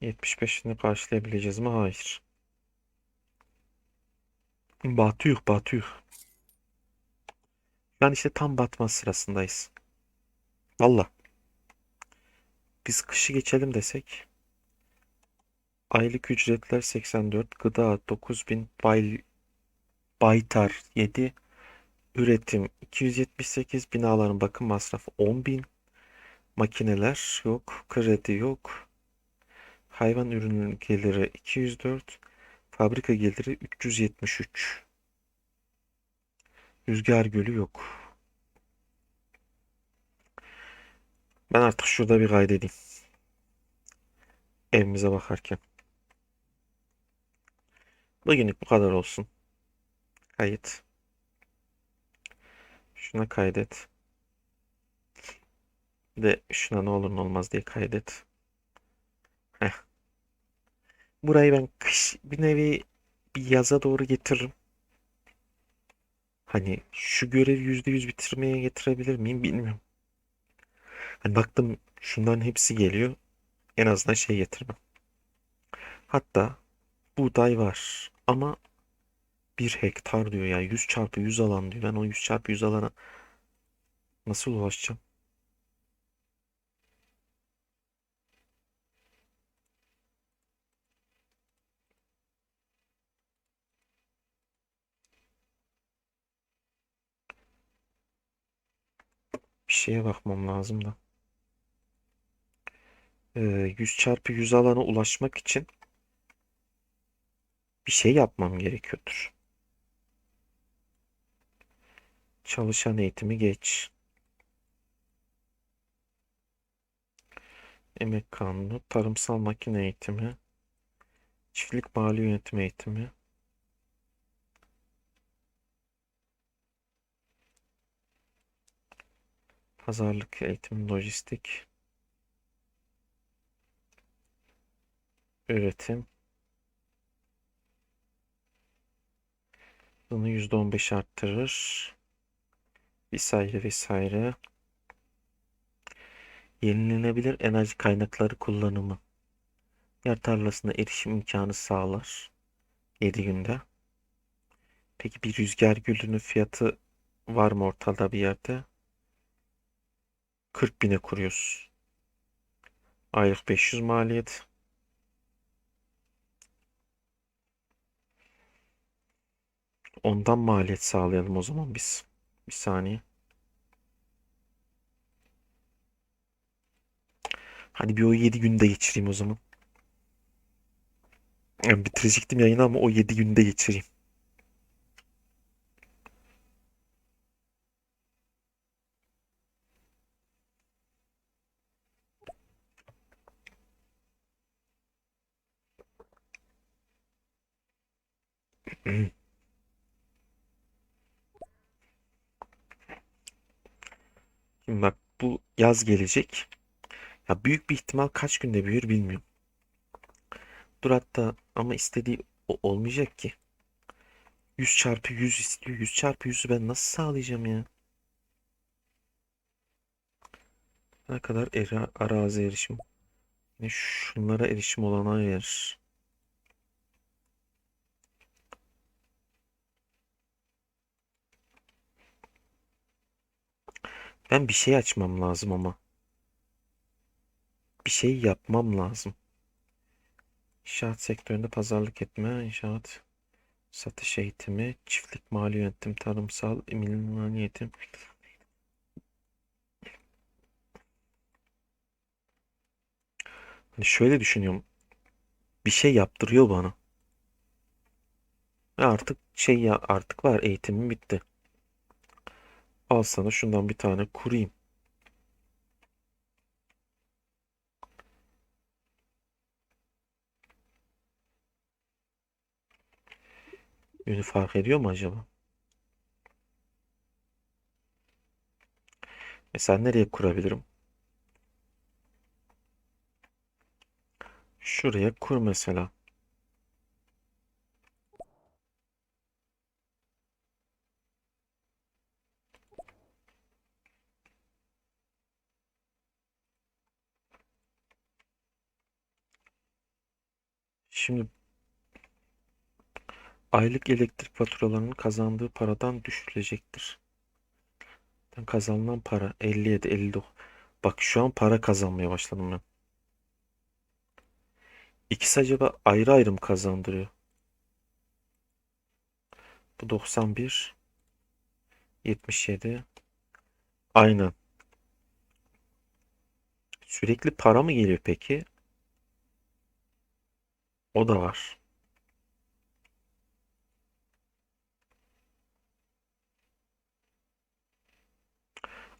75'ini karşılayabileceğiz mi? Hayır. Batıyor, batıyor. Yani işte tam batma sırasındayız. Valla. Biz kışı geçelim desek. Aylık ücretler 84, gıda 9000, bay, baytar 7, üretim 278, binaların bakım masrafı 10.000, makineler yok, kredi yok, hayvan ürünü geliri 204, fabrika geliri 373, rüzgar gölü yok. Ben artık şurada bir kaydedeyim. Evimize bakarken. Bugünlük bu kadar olsun. Kayıt. Şuna kaydet. Bir de şuna ne olur ne olmaz diye kaydet. Heh. Burayı ben kış bir nevi bir yaza doğru getiririm. Hani şu görevi %100 bitirmeye getirebilir miyim bilmiyorum. Hani baktım şunların hepsi geliyor. En azından şey getirmem. Hatta buğday var ama bir hektar diyor ya 100 çarpı 100 alan diyor. Ben o 100 çarpı 100 alana nasıl ulaşacağım? Şeye bakmam lazım da. Ee, 100 çarpı 100 alana ulaşmak için bir şey yapmam gerekiyordur. Çalışan eğitimi geç. Emek kanunu, tarımsal makine eğitimi, çiftlik mali yönetimi eğitimi. Pazarlık eğitimi, lojistik. Üretim. Bunu %15 arttırır. Vesaire vesaire. Yenilenebilir enerji kaynakları kullanımı. Yer tarlasına erişim imkanı sağlar. 7 günde. Peki bir rüzgar gülünün fiyatı var mı ortada bir yerde? 40 bine kuruyoruz. Aylık 500 maliyet. Ondan maliyet sağlayalım o zaman biz. Bir saniye. Hadi bir o 7 günde geçireyim o zaman. Yani bitirecektim yayını ama o 7 günde geçireyim. Şimdi bak bu yaz gelecek. Ya büyük bir ihtimal kaç günde büyür bilmiyorum. Dur hatta ama istediği o olmayacak ki. 100 çarpı 100 istiyor. 100 çarpı 100'ü ben nasıl sağlayacağım ya? Ne kadar era, arazi erişim. Yine şunlara erişim olanağı verir. Ben bir şey açmam lazım ama. Bir şey yapmam lazım. İnşaat sektöründe pazarlık etme, inşaat satış eğitimi, çiftlik mali yönetim, tarımsal mali eğitim. Hani şöyle düşünüyorum. Bir şey yaptırıyor bana. Artık şey ya artık var eğitimim bitti. Al sana şundan bir tane kurayım. Ünü fark ediyor mu acaba? Mesela nereye kurabilirim? Şuraya kur mesela. Şimdi aylık elektrik faturalarının kazandığı paradan düşülecektir. Kazanılan para 57, 59. Bak şu an para kazanmaya başladım ben. İkisi acaba ayrı ayrı mı kazandırıyor? Bu 91, 77. Aynen. Sürekli para mı geliyor peki? O da var.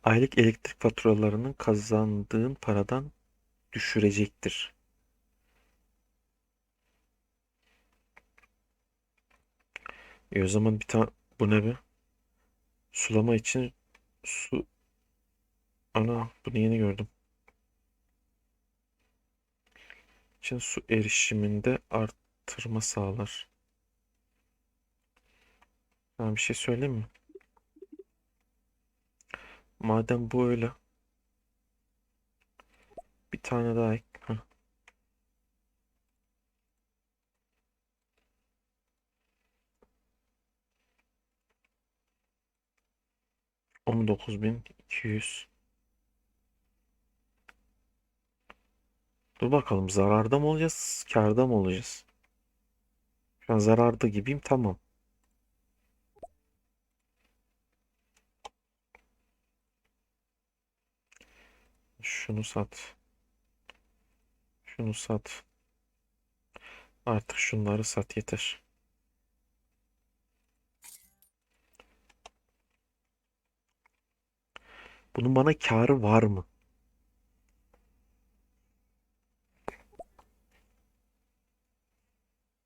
Aylık elektrik faturalarının kazandığın paradan düşürecektir. E o zaman bir tane bu ne be? Sulama için su ana bunu yeni gördüm. İçin su erişiminde artırma sağlar. Ben bir şey söyleyeyim mi? Madem bu öyle bir tane daha ek. Heh. On dokuz bin iki yüz. Dur bakalım zararda mı olacağız, kârda mı olacağız? Şu an zararda gibiyim tamam. Şunu sat. Şunu sat. Artık şunları sat yeter. Bunun bana kârı var mı?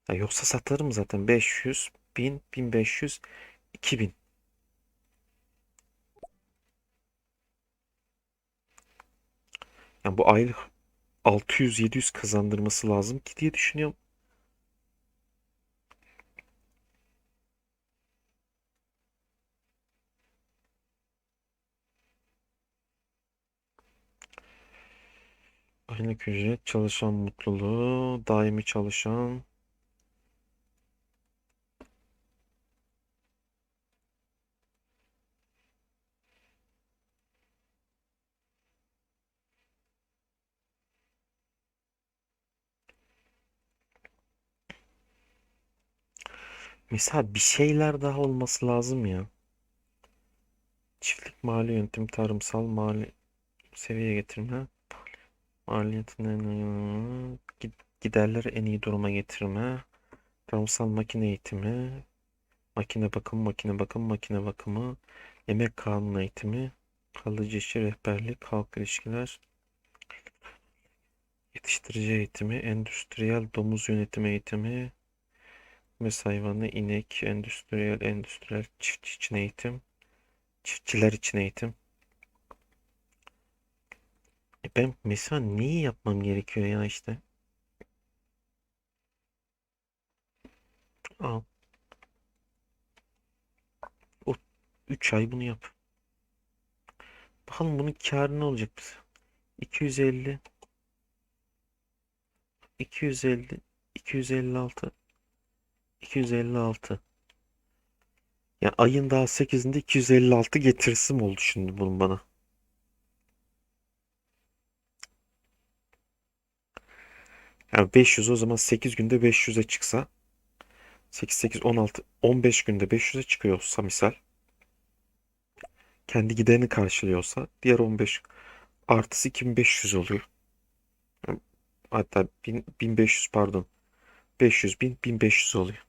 Ya yoksa satarım zaten 500, 1000, 1500, 2000. Yani bu aylık 600-700 kazandırması lazım ki diye düşünüyorum. Aylık ücret, çalışan mutluluğu, daimi çalışan. Mesela bir şeyler daha olması lazım ya. Çiftlik mali yönetim, tarımsal mali seviyeye getirme, maliyetinden giderleri en iyi duruma getirme, tarımsal makine eğitimi, makine bakımı, makine bakımı, makine bakımı, yemek kanunu eğitimi, kalıcı işçi rehberlik, halk ilişkiler, yetiştirici eğitimi, endüstriyel domuz yönetimi eğitimi, Mes hayvanı, inek, endüstriyel, endüstriyel, çiftçi için eğitim, çiftçiler için eğitim. E ben mesela neyi yapmam gerekiyor ya işte? Al. O 3 ay bunu yap. Bakalım bunun kârı ne olacak bize? 250 250 256 256 Ya ayın daha 8'inde 256 getirisi mi oldu şimdi bunun bana? Yani 500 o zaman 8 günde 500'e çıksa 8 8 16 15 günde 500'e çıkıyorsa misal kendi giderini karşılıyorsa diğer 15 artısı 2500 oluyor. Yani hatta 1000, 1500 pardon 500 bin 1500 oluyor.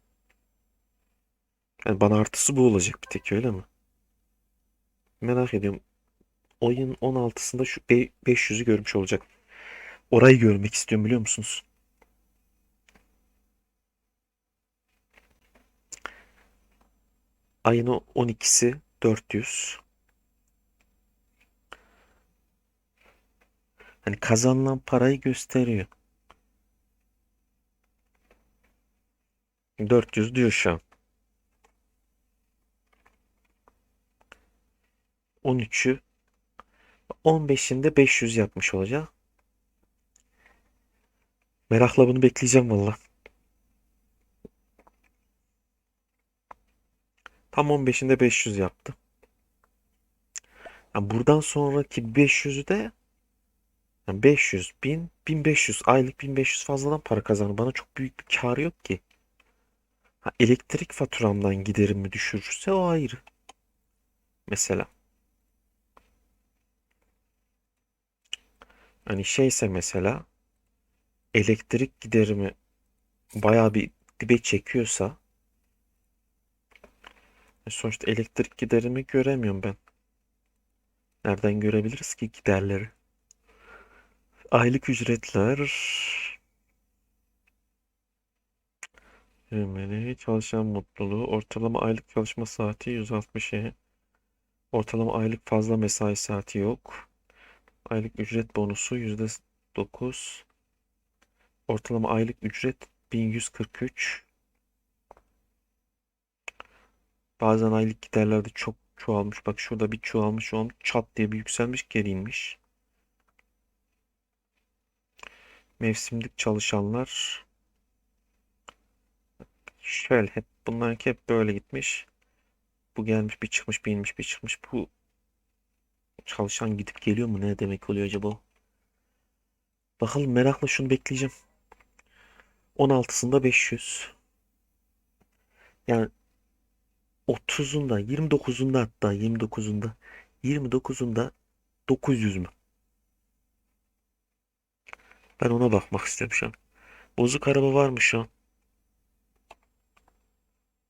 Yani bana artısı bu olacak bir tek öyle mi? Merak ediyorum. Oyun 16'sında şu 500'ü görmüş olacak. Orayı görmek istiyorum biliyor musunuz? Ayın 12'si 400. Hani kazanılan parayı gösteriyor. 400 diyor şu an. 13'ü 15'inde 500 yapmış olacağım. Merakla bunu bekleyeceğim valla. Tam 15'inde 500 yaptım. Yani buradan sonraki 500'ü de yani 500, 1000, 1500 aylık 1500 fazladan para kazanır. Bana çok büyük bir kar yok ki. Ha, elektrik faturamdan giderimi düşürürse o ayrı. Mesela. Hani şeyse mesela elektrik giderimi bayağı bir dibe çekiyorsa e, sonuçta elektrik giderimi göremiyorum ben. Nereden görebiliriz ki giderleri? Aylık ücretler Ürünleri, çalışan mutluluğu, ortalama aylık çalışma saati 160 E. Ortalama aylık fazla mesai saati yok. Aylık ücret bonusu %9. Ortalama aylık ücret 1143. Bazen aylık giderlerde çok çoğalmış. Bak şurada bir çoğalmış çoğalmış çat diye bir yükselmiş geri inmiş. Mevsimlik çalışanlar şöyle hep bunlar hep böyle gitmiş. Bu gelmiş bir çıkmış bir inmiş bir çıkmış. Bu çalışan gidip geliyor mu? Ne demek oluyor acaba? Bakalım merakla şunu bekleyeceğim. 16'sında 500. Yani 30'unda 29'unda hatta 29'unda 29'unda 900 mü? Ben ona bakmak istiyorum şu an. Bozuk araba var mı şu an?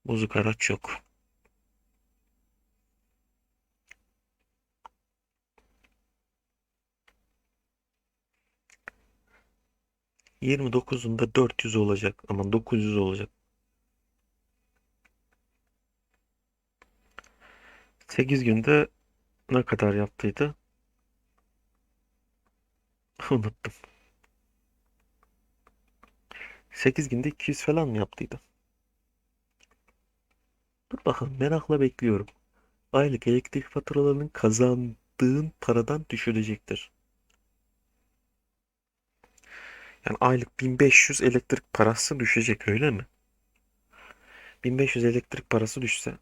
Bozuk araç yok. Yirmi dokuzunda 400 olacak. Aman 900 olacak. 8 günde ne kadar yaptıydı? Unuttum. 8 günde 200 falan mı yaptıydı? Dur bakalım merakla bekliyorum. Aylık elektrik faturalarının kazandığın paradan düşülecektir. Yani aylık 1500 elektrik parası düşecek öyle mi? 1500 elektrik parası düşse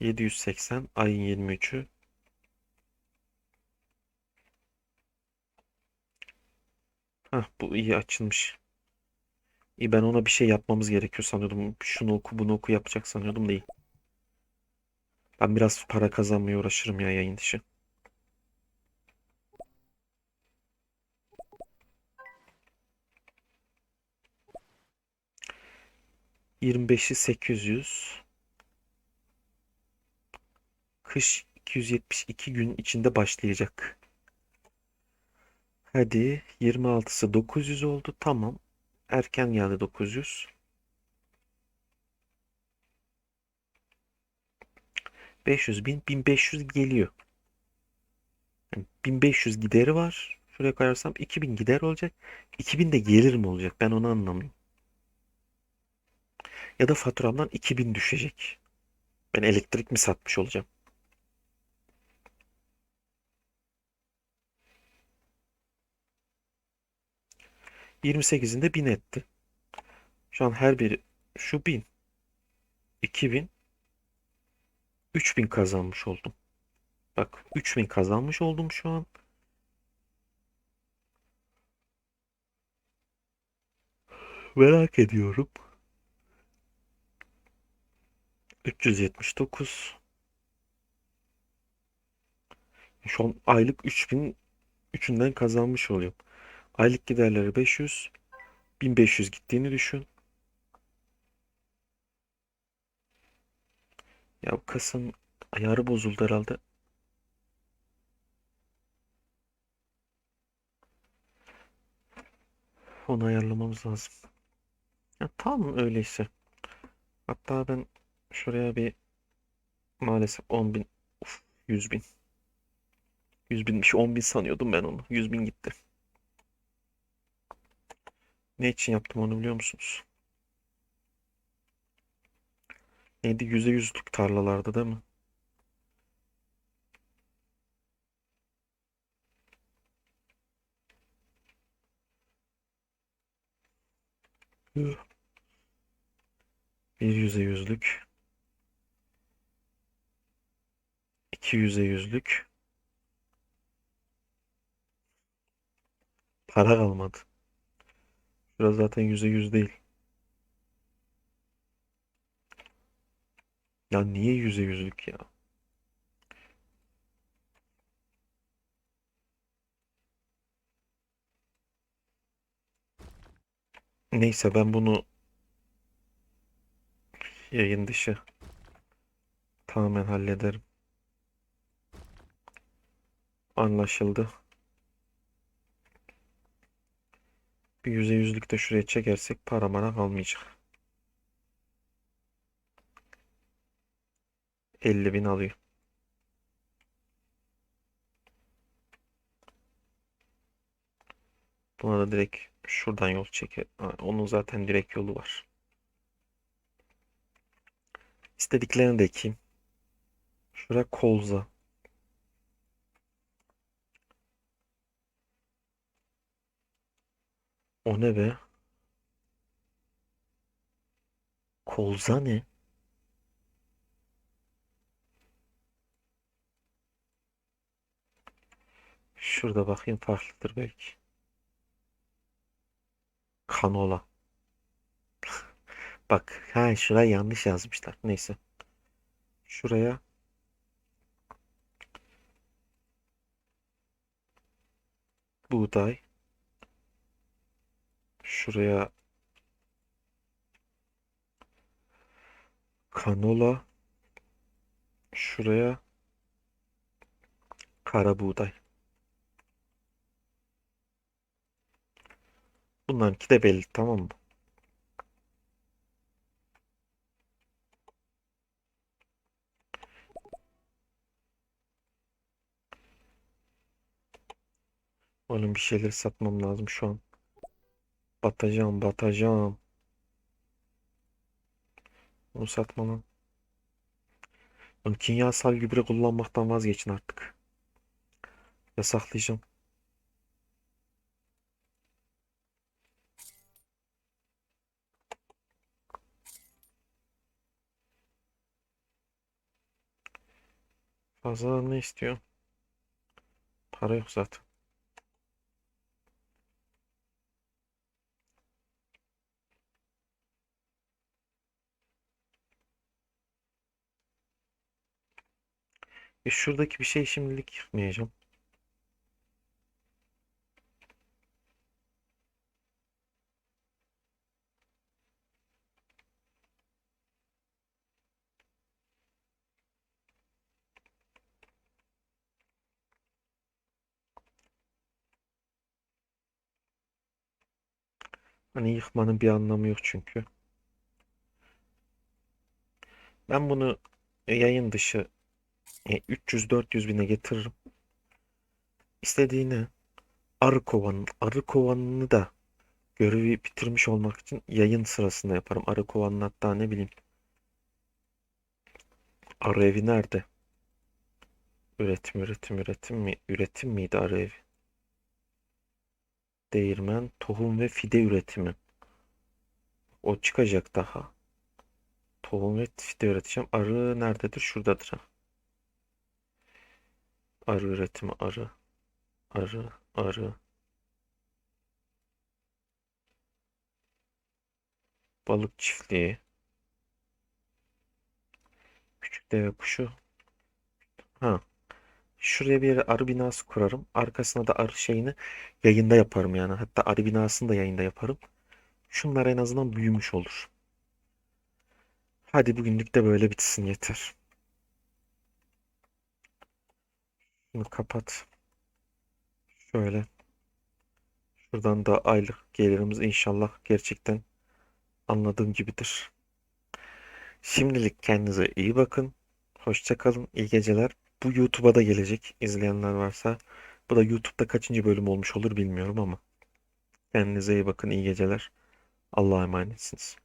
780 ayın 23'ü Hah bu iyi açılmış. İyi ben ona bir şey yapmamız gerekiyor sanıyordum. Şunu oku bunu oku yapacak sanıyordum değil. Ben biraz para kazanmaya uğraşırım ya yayın dışı. Yirmi beşi sekiz yüz. Kış 272 gün içinde başlayacak. Hadi 26'sı 900 oldu. Tamam. Erken geldi 900. 500 bin 1500 geliyor. Yani 1500 gideri var. Şuraya koyarsam 2000 gider olacak. 2000 de gelir mi olacak? Ben onu anlamıyorum. Ya da faturamdan 2000 düşecek. Ben elektrik mi satmış olacağım? 28'inde 1000 etti. Şu an her biri şu 1000, 2000, 3000 kazanmış oldum. Bak 3000 kazanmış oldum şu an. Merak ediyorum. 379. Şu an aylık 3000 üçünden kazanmış oluyorum. Aylık giderleri 500. 1500 gittiğini düşün. Ya bu kasanın ayarı bozuldu herhalde. Onu ayarlamamız lazım. Ya tamam öyleyse. Hatta ben şuraya bir maalesef 10 bin, uf, 100 bin. 100 binmiş 10 bin sanıyordum ben onu. 100 bin gitti. Ne için yaptım onu biliyor musunuz? Neydi? Yüzde yüzlük tarlalarda değil mi? Bir yüzde yüzlük. İki yüze yüzlük. Para kalmadı. Şurası zaten yüze yüz değil. Ya niye yüze yüzlük ya? Neyse ben bunu yayın dışı tamamen hallederim. Anlaşıldı. Bir yüze yüzlük de şuraya çekersek para mara kalmayacak. 50 bin alıyor. Buna da direkt şuradan yol çeker. Onun zaten direkt yolu var. İstediklerini de ekeyim. Şura kolza. O ne be? Kolza ne? Şurada bakayım farklıdır belki. Kanola. Bak, ha şuraya yanlış yazmışlar. Neyse. Şuraya buğday. Şuraya kanola. Şuraya kara buğday. Bunlarınki de belli tamam mı? Oğlum bir şeyleri satmam lazım şu an. Batacağım, batacağım. Bunu satmam. Oğlum kimyasal gübre kullanmaktan vazgeçin artık. Yasaklayacağım. Fazladan ne istiyor? Para yok zaten. E şuradaki bir şey şimdilik yıkmayacağım. Hani yıkmanın bir anlamı yok çünkü. Ben bunu yayın dışı e, 300-400 bine getiririm. İstediğini arı kovanın, arı kovanını da görevi bitirmiş olmak için yayın sırasında yaparım. Arı kovanın hatta ne bileyim. Arı evi nerede? Üretim, üretim, üretim mi? Üretim miydi arı evi? Değirmen, tohum ve fide üretimi. O çıkacak daha. Tohum ve fide üreteceğim. Arı nerededir? Şuradadır. ha. Arı üretimi, arı. Arı, arı. Balık çiftliği. Küçük deve kuşu. Ha. Şuraya bir arı binası kurarım. Arkasına da arı şeyini yayında yaparım yani. Hatta arı binasını da yayında yaparım. Şunlar en azından büyümüş olur. Hadi bugünlük de böyle bitsin yeter. Şunu kapat. Şöyle. Şuradan da aylık gelirimiz inşallah gerçekten anladığım gibidir. Şimdilik kendinize iyi bakın. Hoşça kalın. İyi geceler. Bu YouTube'a da gelecek izleyenler varsa. Bu da YouTube'da kaçıncı bölüm olmuş olur bilmiyorum ama. Kendinize iyi bakın. İyi geceler. Allah'a emanetsiniz.